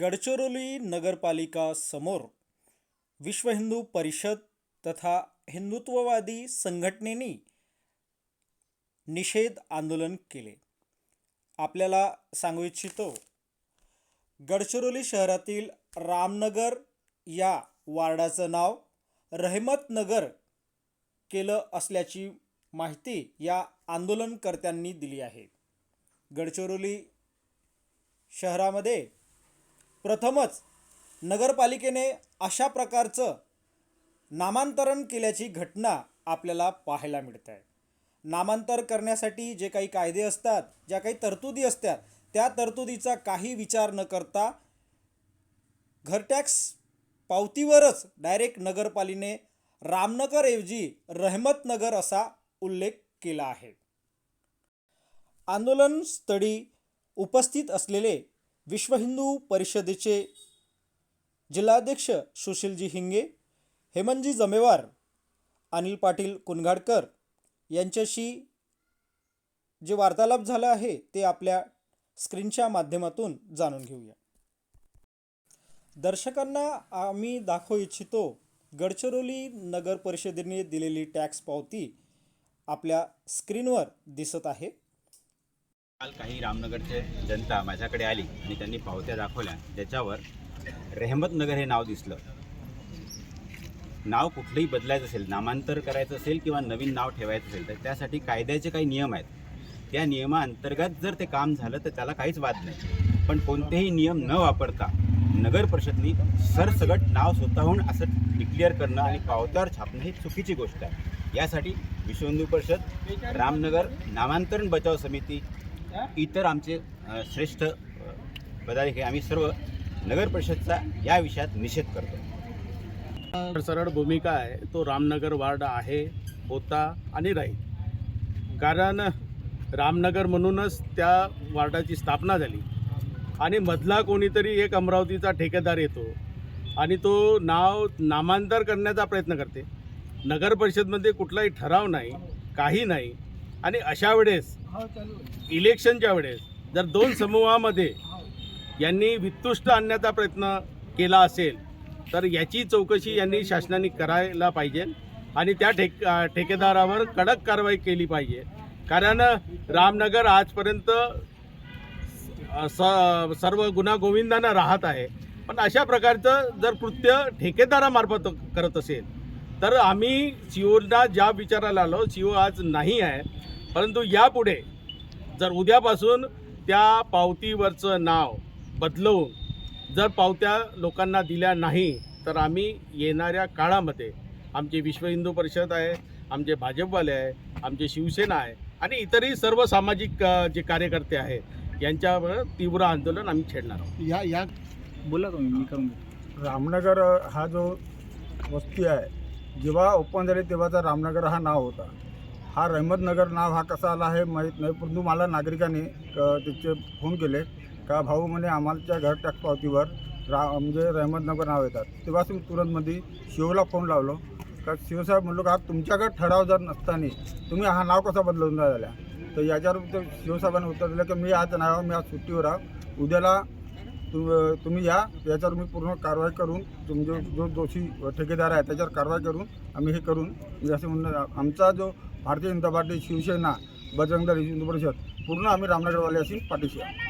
गडचिरोली नगरपालिका समोर विश्व हिंदू परिषद तथा हिंदुत्ववादी संघटनेनी निषेध आंदोलन केले. आपल्याला सांगू इच्छितो गडचिरोली शहरातील रामनगर या वार्डाचं नाव रहमतनगर केलं असल्याची माहिती या आंदोलनकर्त्यांनी दिली आहे. गडचिरोली शहरामध्ये प्रथमच नगरपालिकेने अशा प्रकारचं नामांतरण केल्याची घटना आपल्याला पाहायला मिळत आहे नामांतर करण्यासाठी जे काही कायदे असतात ज्या काही तरतुदी असतात त्या तरतुदीचा काही विचार न करता घरटॅक्स पावतीवरच डायरेक्ट नगरपालिकेने रामनगरऐवजी रहमतनगर असा उल्लेख केला आहे. आंदोलन स्थळी उपस्थित असलेले विश्व हिंदू परिषदेचे जिल्हाध्यक्ष सुशीलजी हिंगे हेमंतजी जमेवार अनिल पाटील कुनघाडकर यांच्याशी जे वार्तालाप झाला आहे ते आपल्या स्क्रीनच्या माध्यमातून जाणून घेऊया. दर्शकांना आम्ही दाखवू इच्छितो गडचिरोली नगर परिषदेने दिलेली टॅक्स पावती आपल्या स्क्रीनवर दिसत आहे. काल काही रामनगरचे जनता माझ्याकडे आली आणि त्यांनी पावत्या दाखवल्या. ज्याच्यावर रेहमतनगर हे नाव दिसलं. नाव कुठलंही बदलायचं असेल नामांतर करायचं असेल किंवा नवीन नाव ठेवायचं असेल तर त्यासाठी कायद्याचे काही नियम आहेत. त्या नियमाअंतर्गत जर ते काम झालं तर त्याला काहीच वाद नाही. पण कोणतेही नियम न वापरता नगर परिषदनी सरसगट नाव स्वतःहून असं डिक्लेअर करणं आणि पावत्यावर छापणं ही चुकीची गोष्ट आहे. यासाठी विश्व हिंदू परिषद रामनगर नामांतरण बचाव समिती इतर आमचे श्रेष्ठ अ, पदाधिकारी आम्ही सर्व नगर परिषदचा या विषयात निषेध करतो. सरळ भूमिका आहे. तो रामनगर वार्ड आहे होता आणि राहील. कारण रामनगर म्हणूनच त्या वार्डाची स्थापना झाली. आणि मधला कोणीतरी एक अमरावतीचा ठेकेदार येतो आणि तो नाव नामांतर करण्याचा प्रयत्न करते. नगर परिषदमध्ये कुठलाही ठराव नाही काही नाही. आणि अशा वेळेस इलेक्शनच्या वेळेस जर दोन समूहामध्ये यांनी वित्तुष्ट आणण्याचा प्रयत्न केला असेल तर याची चौकशी यांनी शासनाने करायला पाहिजे आणि त्या ठेक ठेकेदारावर कडक कारवाई केली पाहिजे. कारण रामनगर आजपर्यंत स सर्व गुन्हा गोविंदानं राहत आहे. पण अशा प्रकारचं जर कृत्य ठेकेदारामार्फत करत असेल तर आम्ही सीओला ज्या विचारायला आलो सीओ आज नाही आहे. परंतु यापुढे जर उद्यापासून त्या पावतीवरचं नाव बदलवून जर पावत्या लोकांना दिल्या नाही तर आम्ही येणाऱ्या काळामध्ये आमचे विश्व हिंदू परिषद आहे आमचे भाजपवाले आहे आमचे शिवसेना आहे आणि इतरही सर्व सामाजिक जे कार्यकर्ते आहेत यांच्यावर तीव्र आंदोलन आम्ही छेडणार आहोत. या या. बोला तुम्ही मी करून. रामनगर हा जो वस्ती आहे जेव्हा ओपन झाली तेव्हाचा रामनगर हा नाव होता. हा रहमतनगर नाव हा कसा आला आहे माहीत नाही. परंतु मला नागरिकांनी त्याचे फोन केले का भाऊ म्हणे आम्हाला घर टॅक्स पावतीवर रा म्हणजे रहमतनगर नाव येतात. तेव्हाच मी तुरंतमध्ये शिवला फोन लावलो. का शिवसाहेब म्हणलो का तुमच्याकडे ठराव जर नसताना तुम्ही हा नाव कसा बदलून राहिला? तर याच्यावर ते शिवसाहेबांनी उत्तर दिलं की मी आज नाव मी आज सुट्टीवर आहो. उद्याला तु तुम्ही या याच्यावर मी पूर्ण कारवाई करून तुमचे जो दोषी ठेकेदार आहे त्याच्यावर कारवाई करून आम्ही हे करून म्हणजे असं म्हणणं आमचा जो भारतीय जनता पार्टी शिवसेना बजरंग दल हिंदू परिषद पूर्ण आम्ही रामनगरवाले अशी पाठीशी आहे.